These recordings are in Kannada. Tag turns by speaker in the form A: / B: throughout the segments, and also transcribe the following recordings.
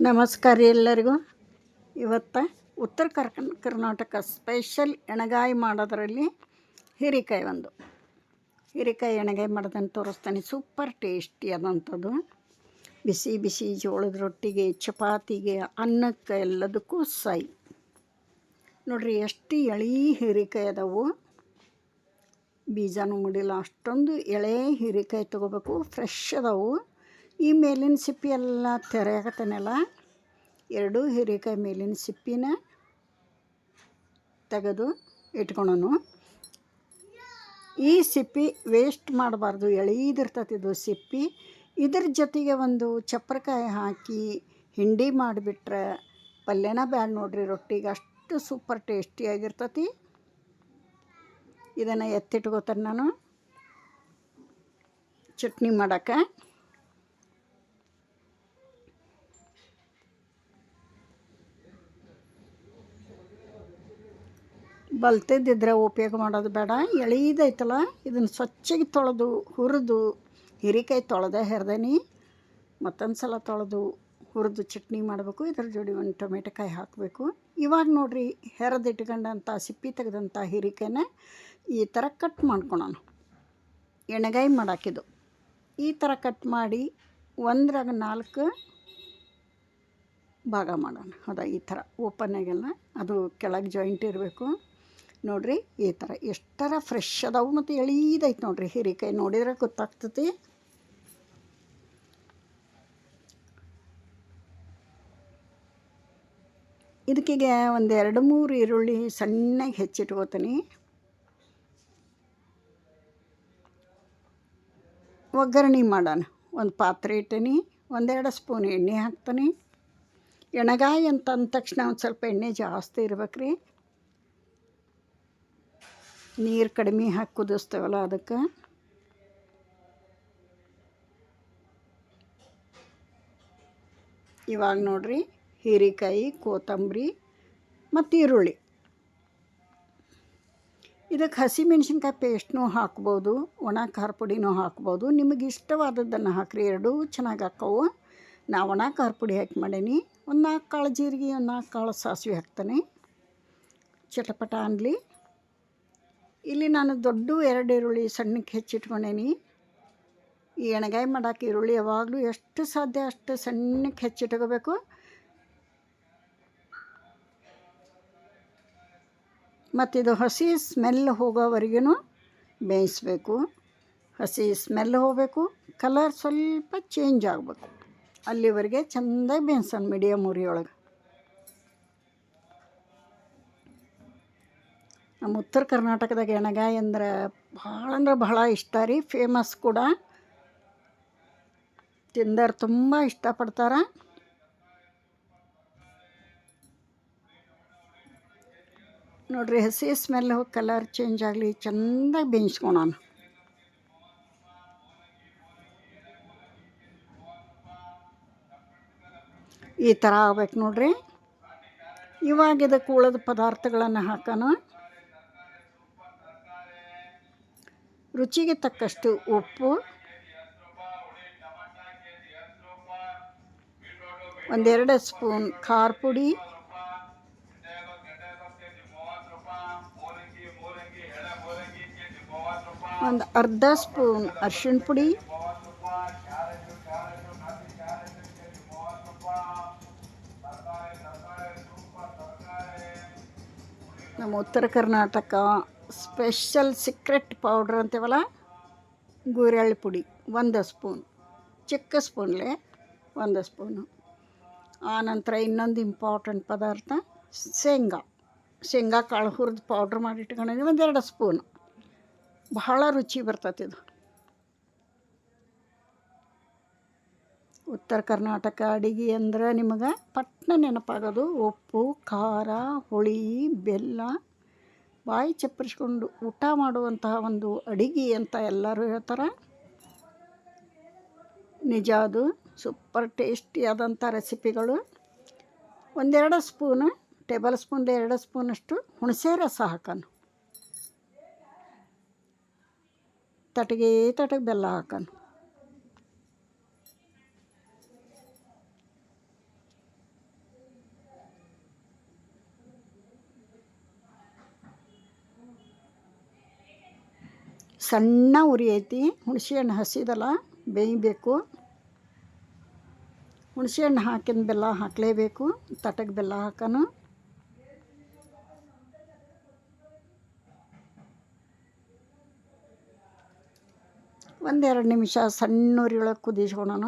A: ನಮಸ್ಕಾರ ಎಲ್ಲರಿಗೂ. ಇವತ್ತು ಉತ್ತರ ಕರ್ಕ, ಕರ್ನಾಟಕ ಸ್ಪೆಷಲ್ ಎಣಗಾಯಿ ಮಾಡೋದ್ರಲ್ಲಿ ಹೀರೆಕಾಯಿ ಒಂದು. ಹೀರೆಕಾಯಿ ಎಣಗಾಯಿ ಮಾಡೋದನ್ನು ತೋರಿಸ್ತಾನೆ. Super tasty ಆದಂಥದ್ದು. ಬಿಸಿ ಬಿಸಿ ಜೋಳದ ರೊಟ್ಟಿಗೆ, ಚಪಾತಿಗೆ, ಅನ್ನಕ್ಕೆ ಎಲ್ಲದಕ್ಕೂ ಸೈ. ನೋಡಿರಿ, ಎಷ್ಟು ಎಳೆ ಹೀರೆಕಾಯಿ ಅದಾವು. ಬೀಜನೂ ಮುಡಿಲ್ಲ. ಅಷ್ಟೊಂದು ಎಳೆ ಹೀರೆಕಾಯಿ ತೊಗೋಬೇಕು. ಫ್ರೆಶ್ ಅದಾವು. ಈ ಮೇಲಿನ ಸಿಪ್ಪಿ ಎಲ್ಲ ತೆರೆಯಾಕತ್ತನಲ್ಲ ಎರಡೂ ಹೀರೆಕಾಯಿ ಮೇಲಿನ ಸಿಪ್ಪಿನ ತೆಗೆದು ಇಟ್ಕೊಳನು. ಈ ಸಿಪ್ಪಿ ವೇಸ್ಟ್ ಮಾಡಬಾರ್ದು, ಎಳೀದಿರ್ತೈತಿ ಇದು ಸಿಪ್ಪಿ. ಇದ್ರ ಜೊತೆಗೆ ಒಂದು ಚಪ್ಪರಕಾಯಿ ಹಾಕಿ ಹಿಂಡಿ ಮಾಡಿಬಿಟ್ರೆ ಪಲ್ಯನ ಬ್ಯಾಡ ನೋಡ್ರಿ, ರೊಟ್ಟಿಗೆ ಅಷ್ಟು ಸೂಪರ್ ಟೇಸ್ಟಿಯಾಗಿರ್ತತಿ ಇದನ್ನು ಎತ್ತಿಟ್ಕೋತಾರೆ ನಾನು. ಚಟ್ನಿ ಮಾಡೋಕ್ಕೆ. ಬಲ್ತಿದ್ದಿದ್ರೆ ಉಪಯೋಗ ಮಾಡೋದು ಬೇಡ. ಎಳೀದೈತಲ್ಲ, ಇದನ್ನು ಸ್ವಚ್ಛಗೆ ತೊಳೆದು, ಹುರಿದು, ಹೀರೆಕಾಯಿ ತೊಳೆದೇ ಹೆರ್ದೇನಿ ಮತ್ತೊಂದು ಸಲ ತೊಳೆದು, ಹುರಿದು ಚಟ್ನಿ ಮಾಡಬೇಕು, ಇದ್ರ ಜೋಡಿ ಒಂದು ಟೊಮೆಟೊಕಾಯಿ ಹಾಕಬೇಕು. ಇವಾಗ ನೋಡಿರಿ ಹೆರದಿಟ್ಕೊಂಡಂಥ ಸಿಪ್ಪಿ ತೆಗೆದಂಥ ಹೀರೆಕಾಯಿನ ಈ ಥರ ಕಟ್ ಮಾಡ್ಕೊಳೋಣ. ಎಣ್ಣೆಗಾಯಿ ಮಾಡಾಕಿದ್ದು. ಈ ಥರ ಕಟ್ ಮಾಡಿ ಒಂದ್ರಾಗ ನಾಲ್ಕು ಭಾಗ ಮಾಡೋಣ. ಹೌದಾ, ಈ ಥರ ಓಪನ್ ಆಗೆಲ್ಲ. ಅದು ಕೆಳಗೆ ಜಾಯಿಂಟ್ ಇರಬೇಕು. ನೋಡಿರಿ, ಈ ಥರ ಎಷ್ಟರ ಫ್ರೆಶ್ ಅದಾವು ಮತ್ತು ಎಳೀದೈತೆ ನೋಡಿರಿ ಹೀರೆಕಾಯಿ. ನೋಡಿದ್ರೆ ಗೊತ್ತಾಗ್ತತಿ. ಇದಕ್ಕೆ ಒಂದು ಎರಡು ಮೂರು ಈರುಳ್ಳಿ ಸಣ್ಣಗೆ ಹೆಚ್ಚಿಟ್ಕೋತೀನಿ. ಒಗ್ಗರಣೆ ಮಾಡೋಣ. ಒಂದು ಪಾತ್ರೆ ಇಟ್ಟೀನಿ, ಒಂದೆರಡು ಸ್ಪೂನ್ ಎಣ್ಣೆ ಹಾಕ್ತೀನಿ. ಎಣಗಾಯಿ ಅಂತ ಅಂದ ತಕ್ಷಣ ಒಂದು ಸ್ವಲ್ಪ ಎಣ್ಣೆ ಜಾಸ್ತಿ ಇರ್ಬೇಕು ರೀ ನೀರು ಕಡಿಮೆ ಹಾಕಿ ಕುದಿಸ್ತೇವಲ್ಲ ಅದಕ್ಕೆ? ಇವಾಗ ನೋಡ್ರಿ ಹೀರೆಕಾಯಿ, ಕೊತ್ತಂಬರಿ ಮತ್ತು ಈರುಳ್ಳಿ. ಇದಕ್ಕೆ ಹಸಿಮೆಣ್ಸಿನ್ಕಾಯಿ ಪೇಸ್ಟ್ನೂ ಹಾಕ್ಬೋದು, ಒಣ ಖಾರ ಪುಡಿನೂ ಹಾಕ್ಬೋದು. ನಿಮಗೆ ಇಷ್ಟವಾದದ್ದನ್ನು ಹಾಕ್ರಿ, ಎರಡೂ ಚೆನ್ನಾಗಿ ಹಾಕವು. ನಾ ಒಣ ಖಾರ ಪುಡಿ ಹಾಕಿ ಮಾಡೀನಿ. ಒಂದು ನಾಲ್ಕು ಕಾಳು ಜೀರಿಗೆ, ಒಂದು ನಾಲ್ಕು ಕಾಳು ಸಾಸಿವೆ ಹಾಕ್ತಾನೆ. ಚಟಪಟ ಅನ್ಲಿ. ಇಲ್ಲಿ ನಾನು ದೊಡ್ಡ ಎರಡು ಈರುಳ್ಳಿ ಸಣ್ಣಕ್ಕೆ ಹೆಚ್ಚಿಟ್ಕೊಂಡೇನಿ. ಈ ಎಣಗಾಯಿ ಮಾಡೋಕೆ ಈರುಳ್ಳಿ ಯಾವಾಗಲೂ ಎಷ್ಟು ಸಾಧ್ಯ ಅಷ್ಟು ಸಣ್ಣಕ್ಕೆ ಹೆಚ್ಚಿಟ್ಕೋಬೇಕು. ಮತ್ತಿದು ಹಸಿ ಸ್ಮೆಲ್ ಹೋಗೋವರೆಗೂ ಬೇಯಿಸ್ಬೇಕು. ಹಸಿ ಸ್ಮೆಲ್ ಹೋಗಬೇಕು, ಕಲರ್ ಸ್ವಲ್ಪ ಚೇಂಜ್ ಆಗಬೇಕು. ಅಲ್ಲಿವರೆಗೆ ಚೆಂದಾಗಿ ಬೇಯಿಸೋಣ ಮೀಡಿಯಮ್ ಉರಿಯೊಳಗೆ. ನಮ್ಮ ಉತ್ತರ ಕರ್ನಾಟಕದಾಗ ಎಣಗಾಯಿ ಅಂದ್ರೆ ಭಾಳ ಅಂದ್ರೆ ಬಹಳ ಇಷ್ಟ ರೀ ಫೇಮಸ್ ಕೂಡ. ತಿಂದರು ತುಂಬ ಇಷ್ಟಪಡ್ತಾರೆ. ನೋಡ್ರಿ ಹಸಿ ಸ್ಮೆಲ್ ಹೋಗಿ ಕಲರ್ ಚೇಂಜ್ ಆಗಲಿ, ಚೆಂದಾಗಿ ಬೇಯಿಸ್ಕೊಳೋಣ ಈ ಥರ ಆಗ್ಬೇಕು ನೋಡ್ರಿ. ಇವಾಗ ಇದಕ್ಕೆ ಉಳಿದ ಪದಾರ್ಥಗಳನ್ನು ಹಾಕೋಣ ರುಚಿಗೆ ತಕ್ಕಷ್ಟು ಉಪ್ಪು, ಒಂದೆರಡು ಸ್ಪೂನ್ ಖಾರ ಪುಡಿ, ಒಂದು ಅರ್ಧ ಸ್ಪೂನ್ ಅರ್ಶಿಣ ಪುಡಿ, ನಮ್ಮ ಉತ್ತರ ಕರ್ನಾಟಕ ಸ್ಪೆಷಲ್ ಸೀಕ್ರೆಟ್ ಪೌಡ್ರ್ ಅಂತೀವಲ್ಲ? ಗುರೆಳ್ಳು ಪುಡಿ, ಒಂದು ಸ್ಪೂನ್. ಚಿಕ್ಕ ಸ್ಪೂನ್ಲೆ ಒಂದು ಸ್ಪೂನು. ಆನಂತರ ಇನ್ನೊಂದು ಇಂಪಾರ್ಟೆಂಟ್ ಪದಾರ್ಥ, ಶೇಂಗಾ. ಶೇಂಗಾ ಕಾಳು ಹುರಿದು ಪೌಡ್ರ್ ಮಾಡಿ ಇಟ್ಕೊಂಡಿದ್ದೀವಿ ಒಂದೆರಡು ಸ್ಪೂನು. ಬಹಳ ರುಚಿ ಬರ್ತೈತೆ ಇದು. ಉತ್ತರ ಕರ್ನಾಟಕ ಅಡಿಗೆ ಅಂದ್ರೆ ನಿಮಗೆ ಪಟ್ನ ನೆನಪಾಗೋದು, ಉಪ್ಪು, ಖಾರ, ಹುಳಿ, ಬೆಲ್ಲ. ಬಾಯಿ ಚಪ್ಪರಿಸ್ಕೊಂಡು ಊಟ ಮಾಡುವಂತಹ ಒಂದು ಅಡಿಗೆ ಅಂತ ಎಲ್ಲರೂ ಹೇಳ್ತಾರೆ. ನಿಜ ಅದು. ಸೂಪರ್ ಟೇಸ್ಟಿಯಾದಂಥ ರೆಸಿಪಿಗಳು. ಒಂದೆರಡು ಸ್ಪೂನು, ಟೇಬಲ್ ಸ್ಪೂನ್ದು ಎರಡು ಸ್ಪೂನಷ್ಟು ಹುಣಸೆ ರಸ ಹಾಕೋಣ. ತಟಗೆ ತಟಗೆ ಬೆಲ್ಲ ಹಾಕೋಣ. ಸಣ್ಣ ಉರಿ ಐತಿ. ಹುಣಸೆಹಣ್ಣು ಹಸಿದಲ್ಲ, ಬೇಯಬೇಕು. ಹುಣಸೆಹಣ್ಣು ಹಾಕಿದ ಬೆಲ್ಲ ಹಾಕಲೇಬೇಕು ತಟಕ್ಕೆ ಬೆಲ್ಲ ಹಾಕೋಣ ಒಂದೆರಡು ನಿಮಿಷ ಸಣ್ಣ ಉರಿಯೊಳಗೆ ಕುದಿಸ್ಕೊಳೋಣ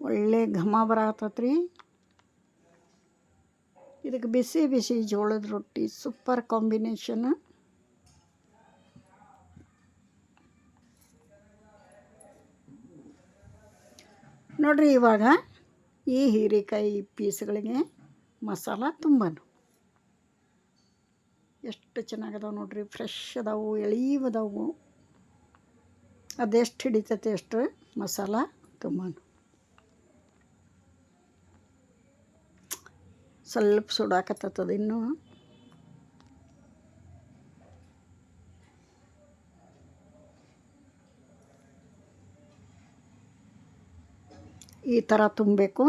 A: ಒಳ್ಳೆ ಘಮ ಬರತ್ತತ್ರಿ ಇದಕ್ಕೆ ಬಿಸಿ ಬಿಸಿ ಜೋಳದ ರೊಟ್ಟಿ ಸೂಪರ್ ಕಾಂಬಿನೇಷನ್ ನೋಡ್ರಿ ಇವಾಗ ಈ ಹೀರೆಕಾಯಿ ಪೀಸ್ಗಳಿಗೆ ಮಸಾಲ ತುಂಬನು. ಎಷ್ಟು ಚೆನ್ನಾಗದಾವೆ ನೋಡ್ರಿ ಫ್ರೆಶ್ ಅದಾವು, ಎಳೀವದಾವು. ಅದೆಷ್ಟು ಹಿಡಿತೈತೆ ಅಷ್ಟು ಮಸಾಲ ತುಂಬನು. ಸ್ವಲ್ಪ ಸುಡಾಕತ್ತದ ಇನ್ನೂ. ಈ ಥರ ತುಂಬಬೇಕು.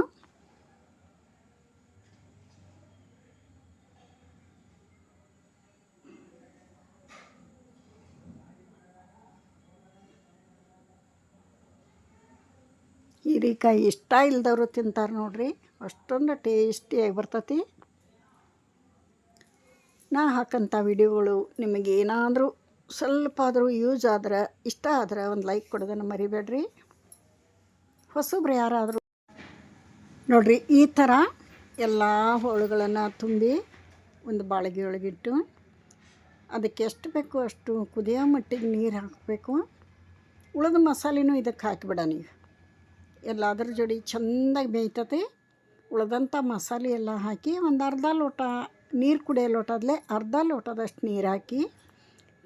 A: ಹೀರೆಕಾಯಿ ಇಷ್ಟ ಇಲ್ದವರು ತಿಂತಾರೆ ನೋಡ್ರಿ. ಅಷ್ಟೊಂದು ಟೇಸ್ಟಿಯಾಗಿ ಬರ್ತತಿ. ನಾ ಹಾಕಂಥ ವಿಡಿಯೋಗಳು ನಿಮಗೆ ಏನಾದರೂ ಸ್ವಲ್ಪ ಆದರೂ ಯೂಸ್ ಆದ್ರೆ, ಇಷ್ಟ ಆದ್ರೆ ಒಂದು ಲೈಕ್ ಕೊಡೋದನ್ನು ಮರಿಬೇಡ್ರಿ. ಹೊಸಬ್ರು ಯಾರಾದರೂ ನೋಡ್ರಿ, ಈ ಥರ ಎಲ್ಲ ಹೋಳುಗಳನ್ನು ತುಂಬಿ ಒಂದು ಬಾಳಿಗೆ ಒಳಗಿಟ್ಟು ಅದಕ್ಕೆ ಎಷ್ಟು ಬೇಕೋ ಅಷ್ಟು ಕುದಿಯೋ ಮಟ್ಟಿಗೆ ನೀರು ಹಾಕಬೇಕು. ಉಳಿದ ಮಸಾಲೆನೂ ಇದಕ್ಕೆ ಹಾಕಿಬಿಡ ನೀವು. ಎಲ್ಲಾದ್ರ ಜೋಡಿ ಚೆಂದಾಗಿ ಬೇಯ್ತತಿ. ಉಳಿದಂಥ ಮಸಾಲೆ ಎಲ್ಲ ಹಾಕಿ ಒಂದು ಅರ್ಧ ಲೋಟ ನೀರು ಕುಡಿಯೋ ಲೋಟದಲ್ಲೇ ಅರ್ಧ ಲೋಟದಷ್ಟು ನೀರು ಹಾಕಿ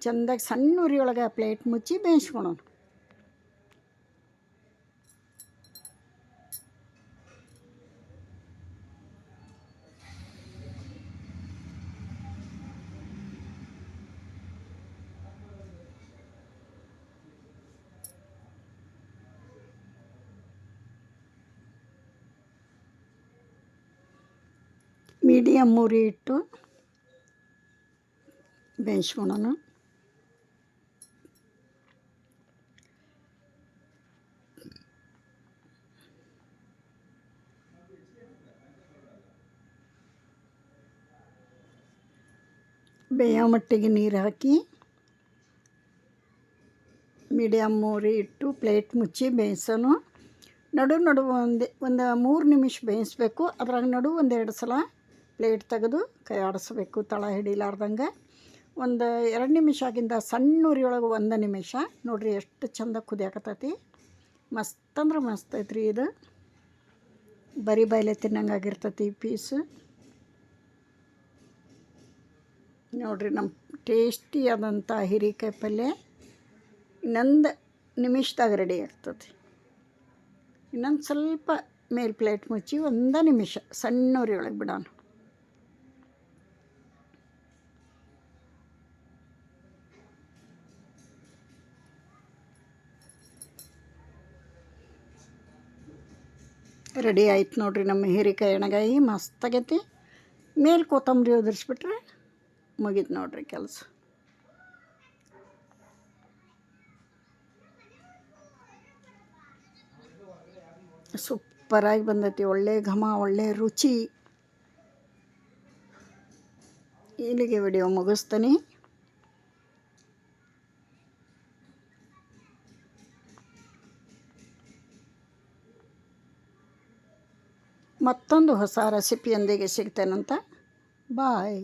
A: ಚೆಂದಾಗಿ ಸಣ್ಣ ಉರಿಯೊಳಗೆ ಪ್ಲೇಟ್ ಮುಚ್ಚಿ ಬೇಯಿಸ್ಕೊಳೋಣ. ಮೀಡಿಯಮ್ ಉರಿ ಇಟ್ಟು ಬೇಯಿಸ್ಕೊಳೋಣ ಬೇಯೋ ಮಟ್ಟಿಗೆ ನೀರು ಹಾಕಿ ಮೀಡಿಯಮ್ ಮೂರಿ ಇಟ್ಟು ಪ್ಲೇಟ್ ಮುಚ್ಚಿ ಬೇಯಿಸೋಣ. ನಡು ನಡು ಒಂದು ಒಂದು ಮೂರು ನಿಮಿಷ ಬೇಯಿಸ್ಬೇಕು. ಅದ್ರಾಗ ನಡು ಒಂದೆರಡು ಸಲ ಪ್ಲೇಟ್ ತೆಗೆದು ಕೈ ಆಡಿಸ್ಬೇಕು, ತಳ ಹಿಡಿಲಾರ್ದಂಗೆ. ಒಂದು ಎರಡು ನಿಮಿಷ ಆಗಿಂದ ಸಣ್ಣ ಉರಿಯೊಳಗೆ ಒಂದು ನಿಮಿಷ. ನೋಡಿರಿ ಎಷ್ಟು ಚಂದ ಕುದಿಯಾಕತ್ತೈತಿ. ಮಸ್ತ್ ಅಂದ್ರೆ ಮಸ್ತ್ ಐತ್ರಿ ಇದು. ಬರೀ ಬಾಯ್ಲೆ ತಿನ್ನಂಗೆ ಆಗಿರ್ತೈತಿ ಪೀಸು. ನೋಡಿರಿ ನಮ್ಮ ಟೇಸ್ಟಿಯಾದಂಥ ಹೀರಿಕಾಯಿ ಪಲ್ಯ ಇನ್ನೊಂದು ನಿಮಿಷದಾಗ ರೆಡಿ ಆಗ್ತದೆ ಇನ್ನೊಂದು ಸ್ವಲ್ಪ ಮೇಲೆ ಪ್ಲೇಟ್ ಮುಚ್ಚಿ ಒಂದು ನಿಮಿಷ ಸಣ್ಣ ಉರಿಯೊಳಗೆ ಬಿಡೋಣ. ರೆಡಿ ಆಯ್ತು ನೋಡ್ರಿ ನಮ್ಮ ಹೀರೆಕಾಯಿ ಎಣ್ಣೆಗಾಯಿ ಮಸ್ತಾಗೈತಿ ಮೇಲೆ ಕೊತ್ತಂಬರಿ ಉದುರಿಸ್ಬಿಟ್ರೆ ಮುಗೀತು ನೋಡ್ರಿ ಕೆಲಸ. ಸೂಪರಾಗಿ ಬಂದೈತಿ, ಒಳ್ಳೆ ಘಮ, ಒಳ್ಳೆ ರುಚಿ. ಇಲ್ಲಿಗೆ ವಿಡಿಯೋ ಮುಗಿಸ್ತೀನಿ. ಮತ್ತೊಂದು ಹೊಸ ರೆಸಿಪಿಯೊಂದಿಗೆ ಸಿಗ್ತೇನಂತ ಬಾಯ್